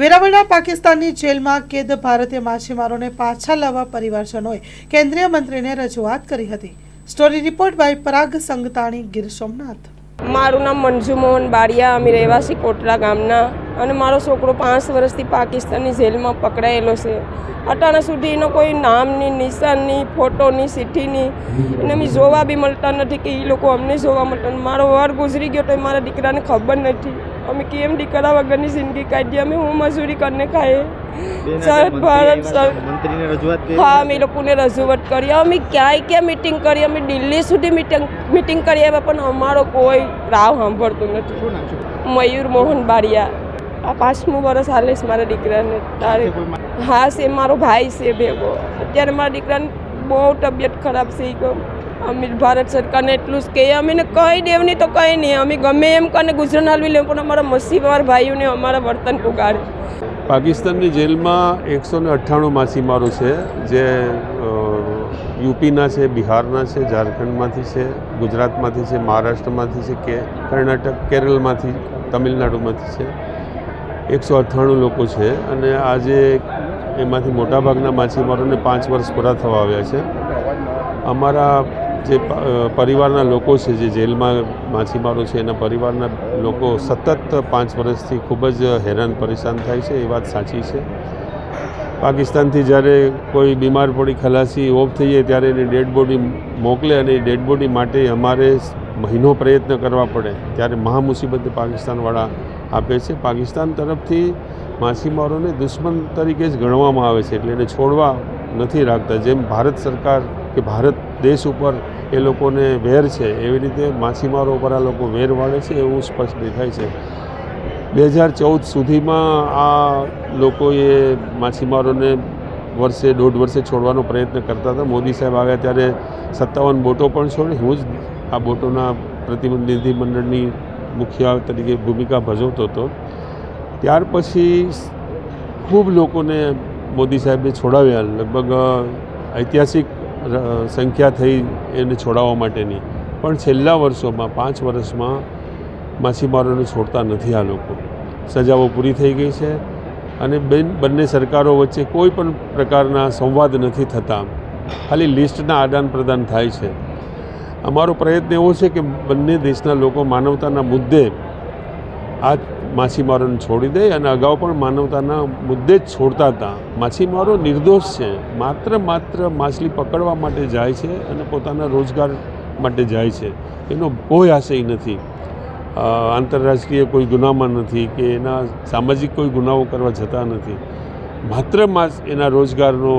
વેરાવળના પાકિસ્તાનની જેલમાં કેદ ભારતીય માછીમારોને પાછા લાવવા પરિવારજનોએ કેન્દ્રીય મંત્રીને રજૂઆત કરી હતી. Story report by Parag Sangtani, Gir Somnath. મારું નામ મંજુ મોહન બારિયા અમે રહેવાસી કોટડા ગામના અને મારો છોકરો પાંચ વર્ષથી પાકિસ્તાનની જેલમાં પકડાયેલો છે. અટાણા સુધી એનો કોઈ નામની નિશાનની ફોટોની સિટીની એને અમે જોવા બી મળતા નથી કે એ લોકો અમને જોવા મળતા. મારો વાર ગુજરી ગયો તો મારા દીકરાને ખબર નથી. અમે કેમ દીકરા વગરની જિંદગી કાઢી? અમે હું મજૂરી કરીને ખાઈએ. સર ભારત સર મંત્રીને રજૂઆત હા અમે લોકોને રજૂઆત કરી. અમે ક્યાંય ક્યાં મિટિંગ કરી? અમે દિલ્હી સુધી મિટિંગ મિટિંગ કરી આવ્યા પણ અમારો કોઈ રાવ સાંભળતું નથી. મયુર મોહન બારિયા. આ પાંચમું વર્ષ હાલે છે મારા દીકરાને. તારે હા છે મારો ભાઈ છે ભેગો. અત્યારે મારા દીકરાને બહુ તબિયત ખરાબ છે ગયો અમે ભારત સરકારને એટલું જ કહીએ. અમેને કંઈ દેવની તો કંઈ નહીં. અમે ગમે એમ કરીને ગુજરાત હાલવી લેવું પણ અમારા મસીવાર ભાઈઓને અમારા વર્તન પુગાડે. પાકિસ્તાનની જેલમાં એકસો ને અઠ્ઠાણું માછીમારો છે, જે યુપીના છે, બિહારના છે, ઝારખંડમાંથી છે, ગુજરાતમાંથી છે, મહારાષ્ટ્રમાંથી છે, કે, કર્ણાટક, કેરળમાંથી, તમિલનાડુમાંથી છે. એકસો અઠ્ઠાણું લોકો છે અને આજે એમાંથી મોટાભાગના માછીમારોને પાંચ વર્ષ પૂરા થવા આવ્યા છે. અમારા જે પરિવારના લોકો છે, જે જેલમાં માછીમારો છે, એના પરિવારના લોકો સતત પાંચ વર્ષથી ખૂબ જ હેરાન પરેશાન થાય છે, એ વાત સાચી છે. પાકિસ્તાનથી જ્યારે કોઈ બીમાર પડી, ખલાસી ઓફ થઈએ ત્યારે એની ડેડ બોડી મોકલે અને એ ડેડ બોડી માટે અમારે મહિનો પ્રયત્ન કરવા પડે. ત્યારે મહા મુસીબત પાકિસ્તાનવાળા આપે છે. પાકિસ્તાન તરફથી માછીમારોને દુશ્મન તરીકે જ ગણવામાં આવે છે, એટલે એને છોડવા નથી રાખતા. જેમ ભારત સરકાર કે ભારત દેશ ઉપર એ લોકોને વેર છે, એવી રીતે માછીમારો ઉપર આ લોકો વેર વાળે છે એવું સ્પષ્ટ દેખાય છે. બે હજાર ચૌદ સુધીમાં આ લોકોએ માછીમારોને વર્ષે, દોઢ વર્ષે છોડવાનો પ્રયત્ન કરતા હતા. મોદી સાહેબ આવ્યા ત્યારે સત્તાવન બોટો પણ છોડી. હું જ આ બોટોના પ્રતિનિધિ મંડળની મુખ્ય તરીકે ભૂમિકા ભજવતો હતો. ત્યાર પછી ખૂબ લોકોને મોદી સાહેબે છોડાવ્યા. લગભગ ઐતિહાસિક સંખ્યા થઈ એને છોડાવવા માટેની. પણ છેલ્લા વર્ષોમાં, પાંચ વર્ષમાં માછીમારોને છોડતા નથી આ લોકો. સજાઓ પૂરી થઈ ગઈ છે અને બેન, બંને સરકારો વચ્ચે કોઈ પણ પ્રકારના સંવાદ નથી થતા. ખાલી લિસ્ટના આદાન પ્રદાન થાય છે. અમારો પ્રયત્ન એવો છે કે બંને દેશના લોકો માનવતાના મુદ્દે આ માછીમારોને છોડી દે અને અગાઉ પણ માનવતાના મુદ્દે જ છોડતા હતા. માછીમારો નિર્દોષ છે. માત્ર માત્ર માછલી પકડવા માટે જાય છે અને પોતાના રોજગાર માટે જાય છે. એનો કોઈ આશય નથી. આંતરરાષ્ટ્રીય કોઈ ગુનામાં નથી કે એના સામાજિક કોઈ ગુનાઓ કરવા જતા નથી. માત્ર માસ એના રોજગારનો